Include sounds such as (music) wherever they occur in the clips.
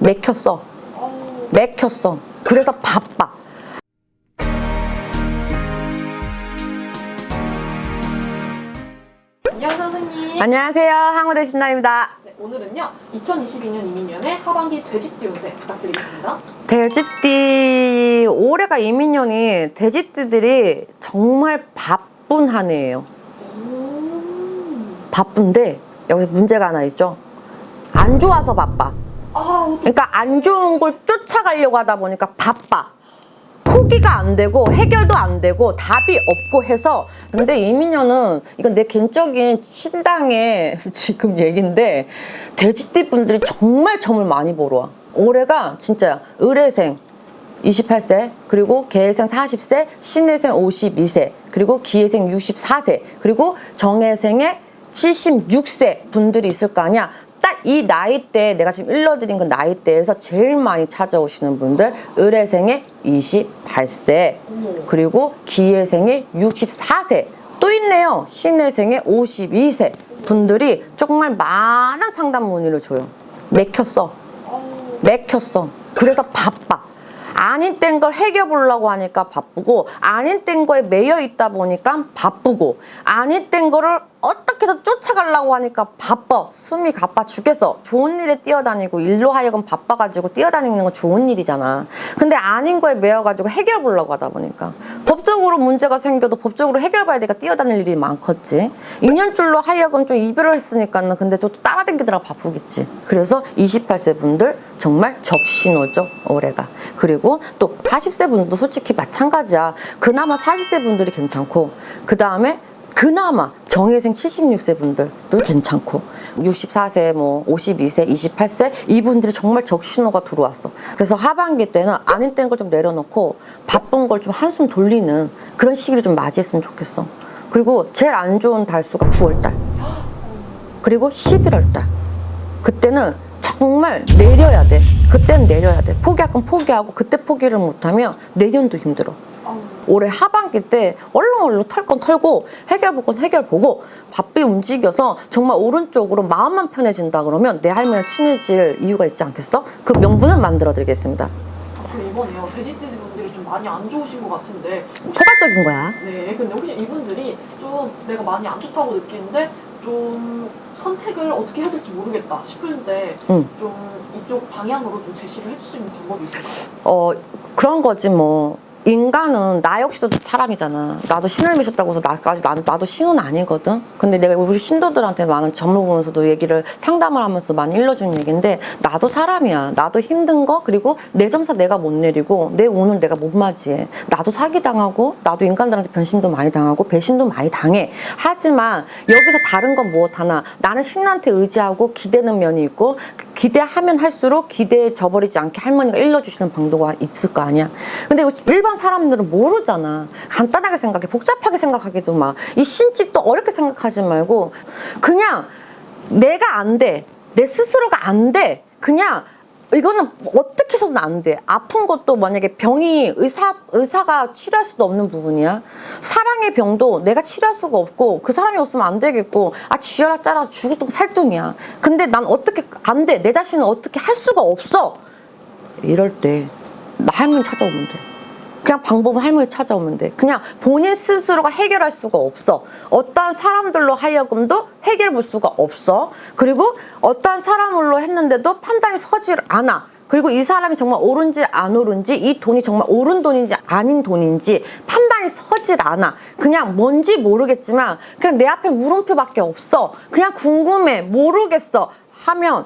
맥혔어. 맥혔어. 그래서 바빠. 안녕 선생님. 안녕하세요. 항우대 신나입니다. 네, 오늘은요 2022년 이민년의 하반기 돼지띠 운세 부탁드리겠습니다. 돼지띠 올해가 이민년이 돼지띠들이 정말 바쁜 한 해예요. 음. 바쁜데 여기서 문제가 하나 있죠. 안 좋아서 바빠. 그러니까 안 좋은 걸 쫓아가려고 하다 보니까 바빠. 포기가 안 되고 해결도 안 되고 답이 없고 해서 근데 이민현은 이건 내 개인적인 신당의 (laughs) 지금 얘긴데 돼지띠 분들이 정말 점을 많이 보러 와. 올해가 진짜 의뢰생 28세 그리고 개해생 40세 신해생 52세 그리고 기해생 64세 그리고 정해생의 76세 분들이 있을 거 아니야 딱 이 나이대 내가 지금 일러드린 그 나이대에서 제일 많이 찾아오시는 분들 의뢰생의 28세 어머. 그리고 기해생의 64세 또 있네요 신해생의 52세 분들이 정말 많은 상담 문의를 줘요 맥혔어 맥혔어. 그래서 바빠. 아닌 땐 걸 해결 보려고 하니까 바쁘고 아닌 땐 거에 매여 있다 보니까 바쁘고 아닌 땐 거를 어떻게든 쫓아가려고 하니까 바빠. 숨이 가빠 죽겠어. 좋은 일에 뛰어다니고 일로 하여금 바빠가지고 뛰어다니는 건 좋은 일이잖아. 근데 아닌 거에 매여가지고 해결 보려고 하다 보니까 법적으로 문제가 생겨도 법적으로 해결 봐야 되니까 뛰어다닐 일이 많겠지. 인연줄로 하여금 좀 이별을 했으니까는 근데 또 따라다니느라 바쁘겠지. 그래서 28세 분들 정말 적신호죠 올해가. 그리고 또 40세 분들도 솔직히 마찬가지야. 그나마 40세 분들이 괜찮고 그 다음에 그나마 정예생 76세 분들도 괜찮고 64세 뭐 52세 28세 이분들이 정말 적신호가 들어왔어. 그래서 하반기 때는 아닌 땐걸좀 내려놓고 바쁜 걸 좀 한숨 돌리는 그런 시기를 좀 맞이했으면 좋겠어. 그리고 제일 안 좋은 달수가 9월달. 그리고 11월달. 그때는 정말 내려야 돼. 그때는 내려야 돼. 포기할 건 포기하고 그때 포기를 못하면 내년도 힘들어. 올해 하반기 때 얼렁얼렁 털 건 털고 해결 볼건 해결 보고 바삐 움직여서 정말 오른쪽으로 마음만 편해진다 그러면 내 할머니랑 친해질 이유가 있지 않겠어? 그 명분을 만들어 드리겠습니다. 그럼 이번에요 돼지띠 분들이 좀 많이 안 좋으신 것 같은데 혹시, 포괄적인 거야. 네 근데 혹시 이분들이 좀 내가 많이 안 좋다고 느끼는데 좀 선택을 어떻게 해야 될지 모르겠다 싶은데 응. 좀 이쪽 방향으로 좀 제시를 해줄 수 있는 방법이 있을까요? 어 그런 거지 뭐. 인간은 나 역시도 사람이잖아. 나도 신을 미셨다고 해서 나까지 나, 나도 신은 아니거든. 근데 내가 우리 신도들한테 많은 점을 보면서도 얘기를 상담을 하면서 많이 일러준 얘기인데 나도 사람이야. 나도 힘든 거 그리고 내 점사 내가 못 내리고 내 운을 내가 못 맞이해. 나도 사기 당하고 나도 인간들한테 변심도 많이 당하고 배신도 많이 당해. 하지만 여기서 다른 건 무엇 하나 나는 신한테 의지하고 기대는 면이 있고 기대하면 할수록 기대에 저버리지 않게 할머니가 일러주시는 방도가 있을 거 아니야. 근데 일반 사람들은 모르잖아. 간단하게 생각해. 복잡하게 생각하기도 막. 이 신집도 어렵게 생각하지 말고 그냥 내가 안 돼. 내 스스로가 안 돼. 그냥 이거는 어떻게 해서든 안 돼. 아픈 것도 만약에 병이 의사, 의사가 치료할 수도 없는 부분이야. 사랑의 병도 내가 치료할 수가 없고 그 사람이 없으면 안 되겠고 아 쥐어라 짜라서 죽었던 살뚱이야. 근데 난 어떻게 안 돼. 내 자신은 어떻게 할 수가 없어. 이럴 때 나 할머니 찾아오면 돼. 그냥 방법은 할머니 찾아오면 돼. 그냥 본인 스스로가 해결할 수가 없어. 어떠한 사람들로 하여금도 해결해 볼 수가 없어. 그리고 어떠한 사람으로 했는데도 판단이 서질 않아. 그리고 이 사람이 정말 옳은지 안 옳은지 이 돈이 정말 옳은 돈인지 아닌 돈인지 판단이 서질 않아. 그냥 뭔지 모르겠지만 그냥 내 앞에 물음표밖에 없어. 그냥 궁금해. 모르겠어. 하면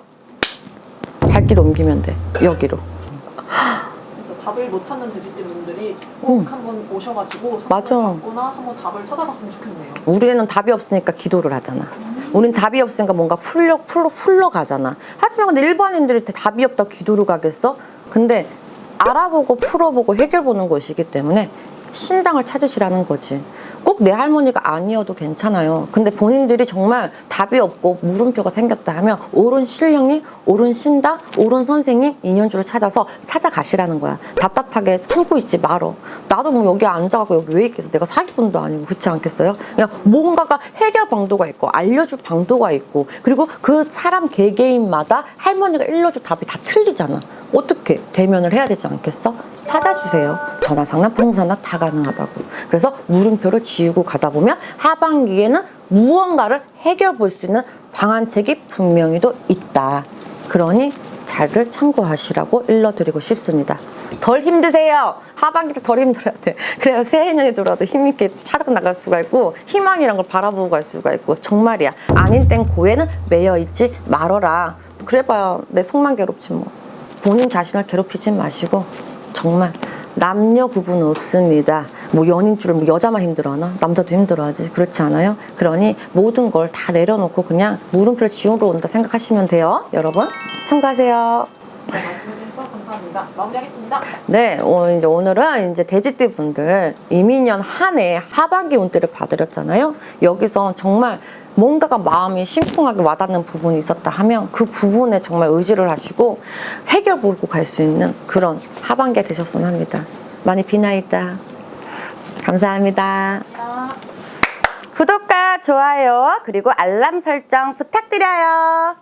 발길 옮기면 돼. 여기로. 답을 못 찾는 돼지띠 분들이 꼭 응. 한번 오셔가지고 맞아. 받거나 한번 답을 찾아봤으면 좋겠네요. 우리는 답이 없으니까 기도를 하잖아. 우린 답이 없으니까 뭔가 풀려, 풀러, 풀러 가잖아. 하지만 근데 일반인들이 답이 없다고 기도를 가겠어? 근데 알아보고 풀어보고 해결보는 것이기 때문에 신당을 찾으시라는 거지. 꼭 내 할머니가 아니어도 괜찮아요. 근데 본인들이 정말 답이 없고 물음표가 생겼다 하면 옳은 신령이, 옳은 신다, 옳은 선생님, 인연주를 찾아서 찾아가시라는 거야. 답답하게 참고 있지 말어. 나도 뭐 여기 앉아갖고 여기 왜 있겠어? 내가 사기꾼도 아니고 그렇지 않겠어요? 그냥 뭔가가 해결 방도가 있고 알려줄 방도가 있고 그리고 그 사람 개개인마다 할머니가 일러줄 답이 다 틀리잖아. 어떻게 대면을 해야 되지 않겠어? 찾아주세요. 전화 상담, 방문 상담 다 가능하다고. 그래서 물음표를 지우고 가다 보면 하반기에는 무언가를 해결 볼 수 있는 방안책이 분명히도 있다. 그러니 잘들 참고하시라고 일러드리고 싶습니다. 덜 힘드세요. 하반기 때 덜 힘들어야 돼. 그래야 새해년이 들어도 힘있게 찾아 나갈 수가 있고 희망이란 걸 바라보고 갈 수가 있고 정말이야. 아닌 땐 고에는 매여 있지 말어라. 그래봐야 내 속만 괴롭지 뭐. 본인 자신을 괴롭히지 마시고 정말 남녀 구분 없습니다. 뭐 연인 줄뭐 여자만 힘들어하나? 남자도 힘들어하지. 그렇지 않아요? 그러니 모든 걸 다 내려놓고 그냥 물음표를 지우러 온다 생각하시면 돼요. 여러분 참고하세요. 네, 말씀해주셔서 감사합니다. 마무리하겠습니다. 네, 어, 이제 오늘은 이제 돼지띠 분들 이민년 한 해 하반기 운대를 봐드렸잖아요. 여기서 정말 뭔가가 마음이 심쿵하게 와닿는 부분이 있었다 하면 그 부분에 정말 의지를 하시고 해결 보고 갈 수 있는 그런 하반기가 되셨으면 합니다. 많이 비나이다. 감사합니다. 아. 구독과 좋아요 그리고 알람 설정 부탁드려요.